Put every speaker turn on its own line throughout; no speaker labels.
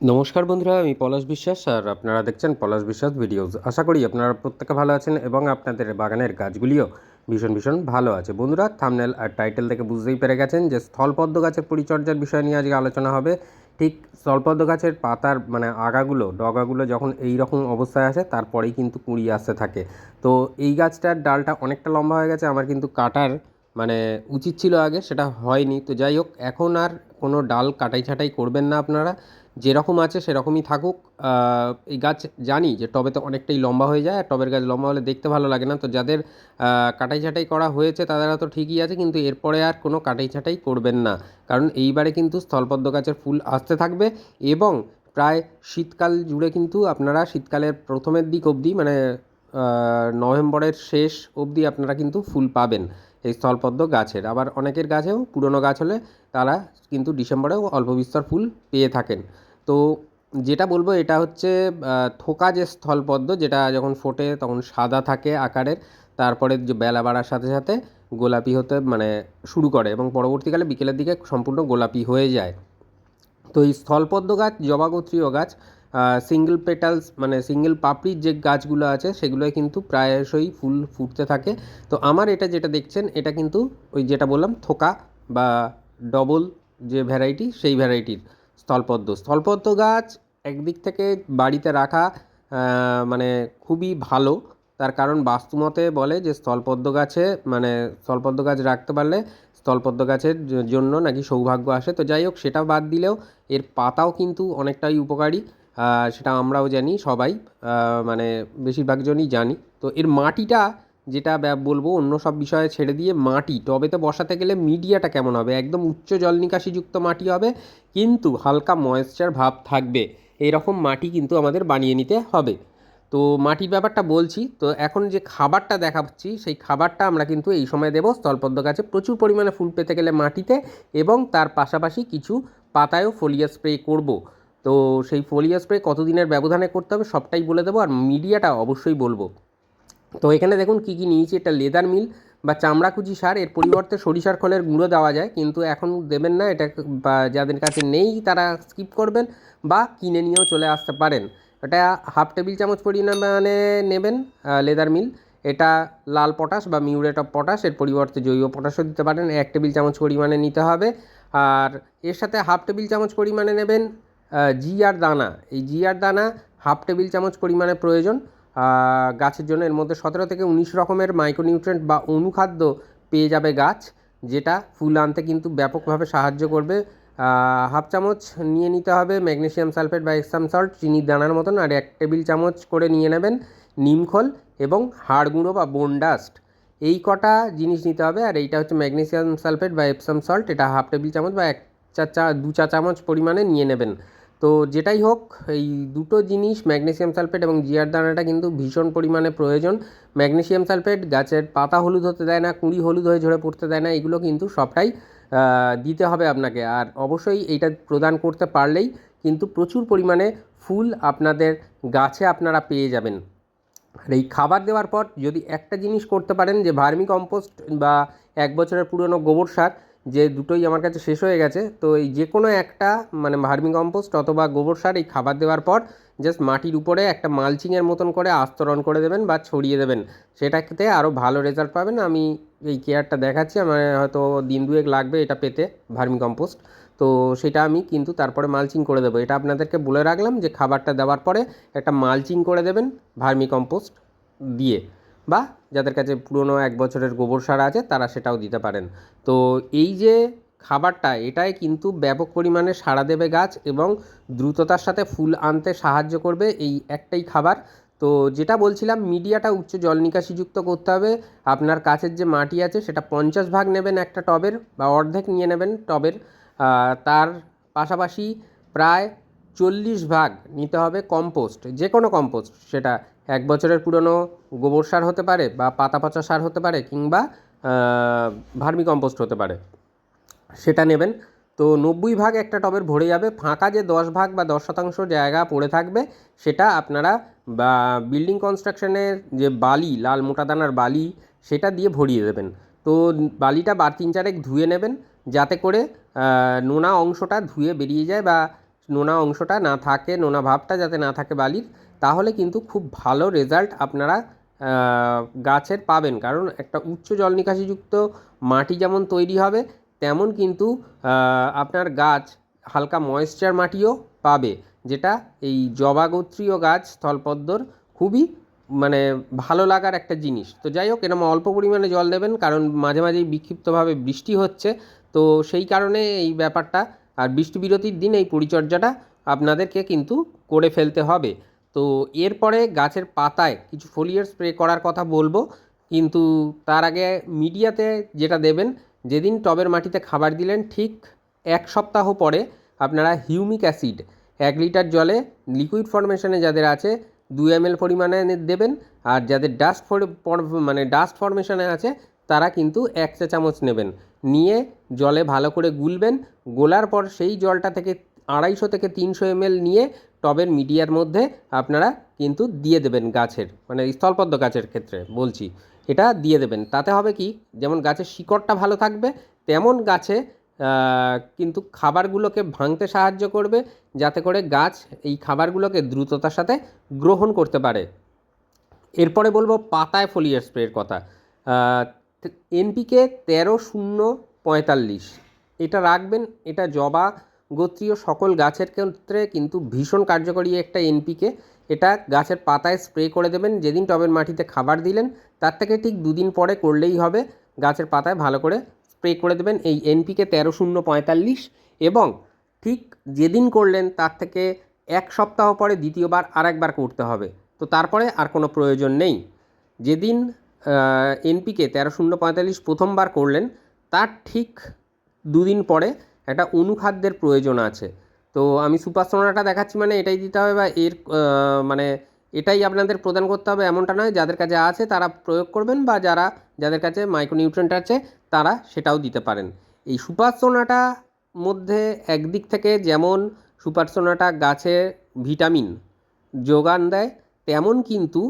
নমস্কার বন্ধুরা, আমি পলাশ বিশ্বাস আর আপনারা দেখছেন পলাশ বিশ্বাস ভিডিওস। আশা করি আপনারা প্রত্যেকে ভালো আছেন এবং আপনাদের বাগানের গাছগুলিও ভীষণ ভীষণ ভালো আছে। বন্ধুরা থামনেল আর টাইটেল থেকে বুঝতেই পেরে গেছেন যে স্থলপদ্ম গাছের পরিচর্যার বিষয় নিয়ে আজকে আলোচনা হবে। ঠিক স্থলপদ্ম গাছের পাতার মানে আগাগুলো, ডগাগুলো যখন এই রকম অবস্থায় আসে, তারপরেই কিন্তু কুঁড়ি আসতে থাকে। তো এই গাছটার ডালটা অনেকটা লম্বা হয়ে গেছে, আমার কিন্তু কাটার মানে উচিত ছিল আগে, সেটা হয়নি। তো যাই হোক, এখন আর কোনো ডাল কাটাই ছাটাই করবেন না আপনারা। যেরকম আছে সেরকমই থাকুক। এই গাছ জানি যে টবে তো অনেকটাই লম্বা হয়ে যায়, আর টবের গাছ লম্বা হলে দেখতে ভালো লাগে না। তো যাদের কাটাই ছাঁটাই করা হয়েছে তারা তো ঠিকই আছে, কিন্তু এরপরে আর কোনো কাটাই ছাঁটাই করবেন না। কারণ এইবারে কিন্তু স্থলপদ্ম গাছের ফুল আসতে থাকবে এবং প্রায় শীতকাল জুড়ে কিন্তু আপনারা শীতকালের প্রথমের দিক অবধি মানে নভেম্বরের শেষ অবধি আপনারা কিন্তু ফুল পাবেন। এই স্থলপদ্ম গাছের। আবার অনেকের গাছেও পুরনো গাছ হলে তারা কিন্তু ডিসেম্বরেও অল্প বিস্তর ফুল পেয়ে থাকেন। তো যেটা বলব এটা হচ্ছে থোকা যে স্থলপদ্ম যেটা যখন ফোটে তখন সাদা থাকে আকারের, তারপরে যে বেলা বাড়ার সাথে সাথে গোলাপি হতে মানে শুরু করে এবং পরবর্তীকালে বিকেলের দিকে সম্পূর্ণ গোলাপি হয়ে যায়। তো এই স্থলপদ্ম গাছ, জবাগোত্রীয় গাছ সিঙ্গেল পেটালস মানে সিঙ্গেল পাপড়ির যে গাছগুলো আছে, সেগুলোয় কিন্তু প্রায়শই ফুল ফুটতে থাকে। তো আমার এটা যেটা দেখছেন, এটা কিন্তু ওই যেটা বললাম, থোকা বা ডবল যে ভ্যারাইটি সেই ভ্যারাইটির স্থলপদ্ম। স্থলপদ্ম গাছ একদিক থেকে বাড়িতে রাখা মানে খুবই ভালো। তার কারণ বাস্তুমতে বলে যে স্থলপদ্ম গাছে মানে স্থলপদ্ম গাছ রাখতে পারলে স্থলপদ্ম গাছের জন্য নাকি সৌভাগ্য আসে। তো যাই হোক, সেটা বাদ দিলেও এর পাতাও কিন্তু অনেকটাই উপকারী। সেটা আমরাও জানি, সবাই মানে বেশিরভাগ জনই জানি। তো এর মাটিটা যেটা বলব অন্য সব বিষয়ে ছেড়ে দিয়ে মাটি টবেতে বসাতে গেলে মিডিয়াটা কেমন হবে? একদম উচ্চ জল নিকাশিযুক্ত মাটি হবে, কিন্তু হালকা ময়েশ্চার ভাব থাকবে। এরকম মাটি কিন্তু আমাদের বানিয়ে নিতে হবে। তো মাটির ব্যাপারটা বলছি, তো এখন যে খাবারটা দেখাচ্ছি, সেই খাবারটা আমরা কিন্তু এই সময় দেবো। স্থলপদ্ম গাছে প্রচুর পরিমাণে ফুল পেতে গেলে মাটিতে এবং তার পাশাপাশি কিছু পাতায়ও ফোলিয়া স্প্রে করব। তো সেই ফোলিয়া স্প্রে কতদিনের ব্যবধানে করতে হবে সবটাই বলে দেবো, আর মিডিয়াটা অবশ্যই বলব। তো এখানে দেখুন কী কী নিয়েছি, এটা লেদার মিল বা চামড়াকুচি সার, এর পরিবর্তে সরিষার খোলের গুঁড়ো দেওয়া যায়, কিন্তু এখন দেবেন না, এটা বা যাদের কাছে নেই তারা স্কিপ করবেন বা কিনে নিয়েও চলে আসতে পারেন। এটা হাফ টেবিল চামচ পরিমাণে নেবেন লেদার মিল। এটা লাল পটাশ বা মিউরেট অফ পটাশ, এর পরিবর্তে জৈব পটাশও দিতে পারেন, এক টেবিল চামচ পরিমাণে নিতে হবে। আর এর সাথে হাফ টেবিল চামচ পরিমাণে নেবেন জিআর দানা। এই জিআর দানা হাফ টেবিল চামচ পরিমাণে প্রয়োজন। গাছের জন্য এর মধ্যে সতেরো থেকে উনিশ রকমের মাইক্রোনিউট্রেন্ট বা অনুখাদ্য পেয়ে যাবে গাছ, যেটা ফুল আনতে কিন্তু ব্যাপকভাবে সাহায্য করবে। হাফ চামচ নিয়ে নিতে হবে ম্যাগনেশিয়াম সালফেট বা এক্সাম সল্ট চিনির দানার মতন, আর এক টেবিল চামচ করে নিয়ে নেবেন নিমখোল এবং হাড় গুঁড়ো বা বোন ডাস্ট এই কটা জিনিস নিতে হবে, আর এইটা হচ্ছে ম্যাগনেশিয়াম সালফেট বা এপসাম সল্ট এটা হাফ টেবিল চামচ বা এক চা চা দু চা চামচ পরিমাণে নিয়ে নেবেন। তো যেটাই হোক, এই দুটো জিনিস, ম্যাগনেসিয়াম সালফেট এবং জিয়ার দানাটা কিন্তু ভীষণ পরিমাণে প্রয়োজন। ম্যাগনেসিয়াম সালফেট গাছের পাতা হলুদ হতে দেয় না, কুঁড়ি হলুদ হয়ে ঝরে পড়তে দেয় না, এগুলো কিন্তু সবটাই দিতে হবে আপনাকে। আর অবশ্যই এইটা প্রদান করতে পারলেই কিন্তু প্রচুর পরিমাণে ফুল আপনাদের গাছে আপনারা পেয়ে যাবেন। আর এই খাবার দেওয়ার পর যদি একটা জিনিস করতে পারেন যে ভার্মি কম্পোস্ট বা এক বছরের পুরনো গোবর সার যে দুটোই আমার কাছে শেষ হয়ে গেছে, তো এই যে কোনো একটা মানে ভার্মি কম্পোস্ট অথবা গোবর সার এই খাবার দেওয়ার পর জাস্ট মাটির উপরে একটা মালচিংয়ের মতন করে আস্তরণ করে দেবেন বা ছড়িয়ে দেবেন। সেটাতে আরও ভালো রেজাল্ট পাবেন। আমি এই কেয়ারটা দেখাচ্ছি, আমার হয়তো দিন দুয়েক লাগবে এটা পেতে ভার্মি কম্পোস্ট। তো সেটা আমি কিন্তু তারপরে মালচিং করে দেবো। এটা আপনাদেরকে বলে রাখলাম যে খাবারটা দেওয়ার পরে একটা মালচিং করে দেবেন ভার্মি কম্পোস্ট দিয়ে। বা যাদের কাছে পুরনো এক বছরের গোবর সার আছে, তারা সেটাও দিতে পারেন। তো এই যে খাবারটা, এটাই কিন্তু ব্যাপক পরিমাণে সাড়া দেবে গাছ এবং দ্রুততার সাথে ফুল আনতে সাহায্য করবে এই একটাই খাবার। তো যেটা বলছিলাম, মিডিয়াটা উচ্চ জল নিকাশিযুক্ত করতে হবে। আপনার কাছের যে মাটি আছে, সেটা পঞ্চাশ ভাগ নেবেন একটা টবের বা অর্ধেক নিয়ে নেবেন টবের। তার পাশাপাশি প্রায় চল্লিশ ভাগ নিতে হবে কম্পোস্ট যে কোনো কম্পোস্ট সেটা এক বছরের পুরনো গোবর সার হতে পারে বা পাতা পচা সার হতে পারে কিংবা ভার্মি কম্পোস্ট হতে পারে। সেটা নেবেন। তো নব্বই ভাগ একটা টবের ভরে যাবে। ফাঁকা যে দশ ভাগ বা দশ শতাংশ জায়গা পড়ে থাকবে, সেটা আপনারা, বা বিল্ডিং কনস্ট্রাকশনের যে বালি, লাল মোটা দানার বালি, সেটা দিয়ে ভরিয়ে দেবেন। তো বালিটা বার তিন চারেক ধুয়ে নেবেন, যাতে করে নোনা অংশটা ধুয়ে বেরিয়ে যায় বা নোনা অংশটা না থাকে, নোনা ভাবটা যাতে না থাকে বালির। তাহলে কিন্তু খুব ভালো রেজাল্ট আপনারা গাছের পাবেন। কারণ একটা উচ্চ জল নিকাশিযুক্ত মাটি যেমন তৈরি হবে, তেমন কিন্তু আপনার গাছ হালকা ময়েশ্চার মাটিও পাবে, যেটা এই জবা গোত্রীয় গাছ স্থলপদ্মর খুবই মানে ভালো লাগার একটা জিনিস। তো যাই হোক এরকম অল্প পরিমাণে জল দেবেন, কারণ মাঝে মাঝেই বিক্ষিপ্তভাবে বৃষ্টি হচ্ছে। তো সেই কারণে এই ব্যাপারটা, আর বৃষ্টি বিরতির দিন এই পরিচর্যাটা আপনাদেরকে কিন্তু করে ফেলতে হবে। তো এরপরে গাছের পাতায় কিছু ফোলিয়ার স্প্রে করার কথা বলব, কিন্তু তার আগে মিডিয়াতে যেটা দেবেন, যেদিন টবের মাটিতে খাবার দিলেন, ঠিক এক সপ্তাহ পরে আপনারা হিউমিক অ্যাসিড এক লিটার জলে লিকুইড ফরমেশনে যাদের আছে, দু এম এল পরিমাণে দেবেন, আর যাদের ডাস্ট মানে ডাস্ট ফরমেশনে আছে, তারা কিন্তু এক চা চামচ নেবেন। নিয়ে জলে ভালো করে গুলবেন, গোলার পর সেই জলটা থেকে আড়াইশো থেকে তিনশো এমএল নিয়ে টবের মিডিয়ার মধ্যে আপনারা কিন্তু দিয়ে দেবেন গাছের মানে স্থলপদ্ম গাছের ক্ষেত্রে বলছি, এটা দিয়ে দেবেন। তাতে হবে কি, যেমন গাছের শিকড়টা ভালো থাকবে, তেমন গাছে কিন্তু খাবারগুলোকে ভাঙতে সাহায্য করবে, যাতে করে গাছ এই খাবারগুলোকে দ্রুততার সাথে গ্রহণ করতে পারে। এরপরে বলব পাতায় ফোলিয়ার স্প্রের কথা। এনপিকে তেরো শূন্য পঁয়তাল্লিশ, এটা রাখবেন, এটা জবা গোত্রীয় সকল গাছের ক্ষেত্রে কিন্তু ভীষণ কার্যকরী একটা এনপিকে। এটা গাছের পাতায় স্প্রে করে দেবেন, যেদিন টবের মাটিতে খাবার দিলেন, তার থেকে ঠিক দুদিন পরে করলেই হবে। গাছের পাতায় ভালো করে স্প্রে করে দেবেন। এই এনপিকে তেরো শূন্য পঁয়তাল্লিশ এবং ঠিক যেদিন করলেন, তার থেকে এক সপ্তাহ পরে দ্বিতীয়বার আরেকবার করতে হবে। তো তারপরে আর কোনো প্রয়োজন নেই। যেদিন এনপিকে তেরো শূন্য পঁয়তাল্লিশ প্রথমবার করলেন, তার ঠিক দুদিন পরে একটা অনুখাদ্যের প্রয়োজন আছে। তো আমি সুপার সোনাটা দেখাচ্ছি মানে এটাই দিতে হবে বা এর মানে এটাই আপনাদের প্রদান করতে হবে এমনটা নয়, যাদের কাছে আছে তারা প্রয়োগ করবেন বা যারা, যাদের কাছে মাইক্রোনিউট্রেন্ট আছে তারা সেটাও দিতে পারেন। এই সুপার সোনাটা মধ্যে একদিক থেকে যেমন সুপার সোনাটা গাছে ভিটামিন যোগান দেয়, তেমন কিন্তু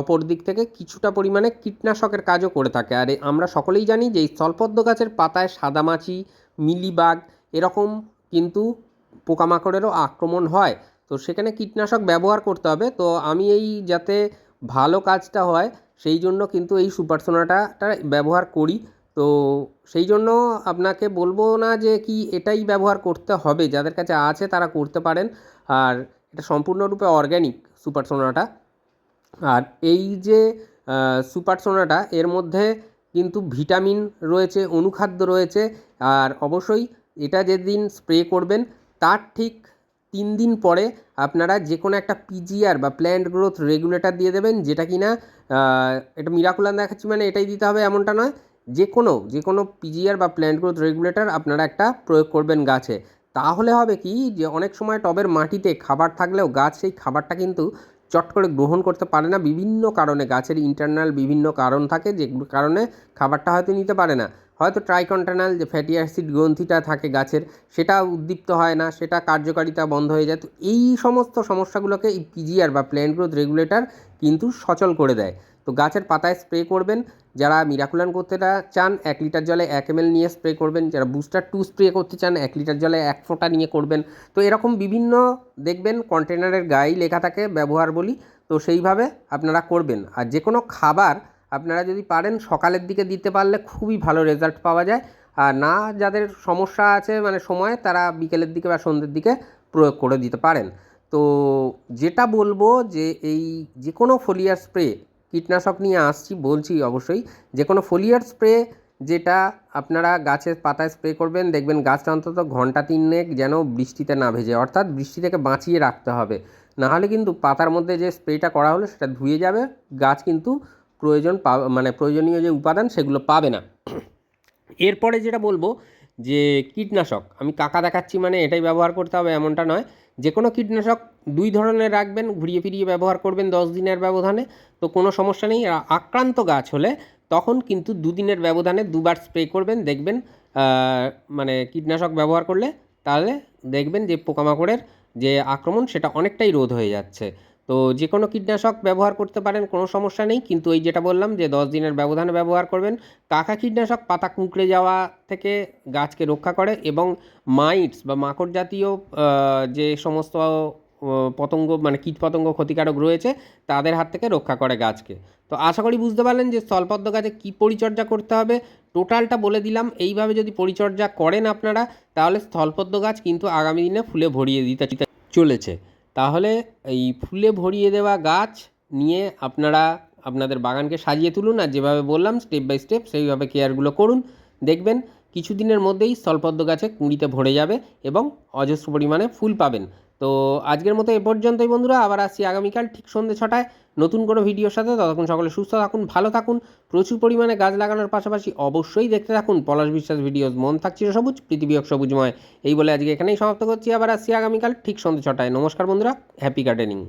অপর দিক থেকে কিছুটা পরিমাণে কীটনাশকের কাজও করে থাকে। আর আমরা সকলেই জানি যে এই স্থলপদ্ম গাছের পাতায় সাদামাছি মিলিবাগ এরকম কিন্তু পোকামাকড়েরও আক্রমণ হয়। তো সেখানে কীটনাশক ব্যবহার করতে হবে। তো আমি এই যাতে ভালো কাজটা হয়, সেই জন্য কিন্তু এই সুপার সোনাটা টা ব্যবহার করি। তো সেই জন্য আপনাকে বলব না যে কি এটাই ব্যবহার করতে হবে। যাদের কাছে আছে তারা করতে পারেন। আর এটা সম্পূর্ণরূপে অর্গ্যানিক সুপারসোনাটা আর এই যে সুপারসোনাটা এর মধ্যে কিন্তু ভিটামিন রয়েছে, অনুখাদ্য রয়েছে। আর অবশ্যই এটা যেদিন স্প্রে করবেন তার ঠিক তিন দিন পরে আপনারা যে কোনো একটা পিজিআর বা প্ল্যান্ট গ্রোথ রেগুলেটর দিয়ে দেবেন যেটা কিনা আহ, এটা মিরাকুলান দেখাচ্ছি মানে এটাই দিতে হবে এমনটা নয়। যে কোনো যে কোনো পিজিআর বা প্ল্যান্ট গ্রোথ রেগুলেটর আপনারা একটা প্রয়োগ করবেন গাছে। তাহলে হবে কি যে অনেক সময় টবের মাটিতে খাবার থাকলেও গাছ সেই খাবারটা কিন্তু চট করে গ্রহণ করতে পারে না। বিভিন্ন কারণে গাছের ইন্টারনাল বিভিন্ন কারণ থাকে যেগুলোর কারণে খাবারটা হয়তো নিতে পারে না। হয়তো ট্রাইকন্টানাল যে ফ্যাটি অ্যাসিড গ্রন্থিটা থাকে গাছের, সেটা উদ্দীপ্ত হয় না, সেটা কার্যকারিতা বন্ধ হয়ে যায়। তো এই সমস্ত সমস্যাগুলোকে এই পিজিআর বা প্ল্যান্ট গ্রোথ রেগুলেটর কিন্তু সচল করে দেয়। তো গাছের পাতায় স্প্রে করবেন, যারা মিরাকুলান করতে চান, এক লিটার জলে এক এম নিয়ে স্প্রে করবেন, যারা বুস্টার টু স্প্রে করতে চান, এক লিটার জলে এক ফোঁটা নিয়ে করবেন। তো এরকম বিভিন্ন, দেখবেন কন্টেনারের গায়ে লেখা থাকে, ব্যবহার বলি, তো সেইভাবে আপনারা করবেন। আর যে কোনো খাবার আপনারা যদি পারেন, সকালের দিকে দিতে পারলে খুবই ভালো রেজাল্ট পাওয়া যায়। আর না, যাদের সমস্যা আছে মানে সময়, তারা বিকেলের দিকে বা সন্ধ্যের দিকে প্রয়োগ করে দিতে পারেন। তো যেটা বলব যে, এই যে কোনো ফোলিয়ার স্প্রে কীটনাশক নিয়ে আসছি, বলছি অবশ্যই যে কোনো ফোলিয়ার স্প্রে যেটা আপনারা গাছের পাতায় স্প্রে করবেন, দেখবেন গাছটা অন্তত ঘণ্টা তিনেক যেন বৃষ্টিতে না ভেজে, অর্থাৎ বৃষ্টি থেকে বাঁচিয়ে রাখতে হবে। নাহলে কিন্তু পাতার মধ্যে যে স্প্রেটা করা হলো, সেটা ধুয়ে যাবে, গাছ কিন্তু প্রয়োজন মানে প্রয়োজনীয় যে উপাদান সেগুলো পাবে না। এরপরে যেটা বলব যে কীটনাশক, আমি কাকা দেখাচ্ছি মানে এটাই ব্যবহার করতে হবে এমনটা নয়। যে কোনো কীটনাশক দুই ধরনের রাখবেন, ঘুরিয়ে ফিরিয়ে ব্যবহার করবেন দশ দিনের ব্যবধানে। তো কোনো সমস্যা নেই আক্রান্ত গাছ হলে তখন কিন্তু দুদিনের ব্যবধানে দুবার স্প্রে করবেন, দেখবেন মানে কীটনাশক ব্যবহার করলে তাহলে দেখবেন যে পোকামাকড়ের যে আক্রমণ সেটা অনেকটাই রোধ হয়ে যাচ্ছে। তো যে কোনো কীটনাশক ব্যবহার করতে পারেন, কোনো সমস্যা নেই। কিন্তু এই যেটা বললাম যে দশ দিনের ব্যবধানে ব্যবহার করবেন, কাকা কীটনাশক পাতা কুঁকড়ে যাওয়া থেকে গাছকে রক্ষা করে এবং মাইটস বা মাকড় জাতীয় যে সমস্ত পতঙ্গ মানে কীট পতঙ্গ ক্ষতিকারক রয়েছে, তাদের হাত থেকে রক্ষা করে গাছকে। তো আশা করি বুঝতে পারলেন যে স্থলপদ্ম গাছে কী পরিচর্যা করতে হবে। টোটালটা বলে দিলাম, এইভাবে যদি পরিচর্যা করেন আপনারা, তাহলে স্থলপদ্ম গাছ কিন্তু আগামী দিনে ফুলে ভরিয়ে দিতে চলেছে। তাহলে এই ফুলে ভরিয়ে দেওয়া গাছ নিয়ে আপনারা আপনাদের বাগানকে সাজিয়ে তুলুন আর যেভাবে বললাম স্টেপ বাই স্টেপ সেইভাবে কেয়ারগুলো করুন। দেখবেন কিছুদিনের মধ্যেই স্থলপদ্ম গাছে কুঁড়িতে ভরে যাবে এবং অজস্র পরিমাণে ফুল পাবেন। তো আজকের মতো এ পর্যন্তই বন্ধুরা, আবার আসছি আগামীকাল ঠিক সন্ধ্যে ছটায় নতুন কোনো ভিডিওর সাথে। ততক্ষণ সকলে সুস্থ থাকুন, ভালো থাকুন, প্রচুর পরিমাণে গাছ লাগানোর পাশাপাশি অবশ্যই দেখতে থাকুন পলাশ বিশ্বাস ভিডিওস। মন থাকছিল সবুজ, পৃথিবী সবুজময়। এই বলে আজকে এখানেই সমাপ্ত করছি, আবার আসছি আগামীকাল ঠিক সন্ধ্যে ছটায়। নমস্কার বন্ধুরা, হ্যাপি গার্ডেনিং।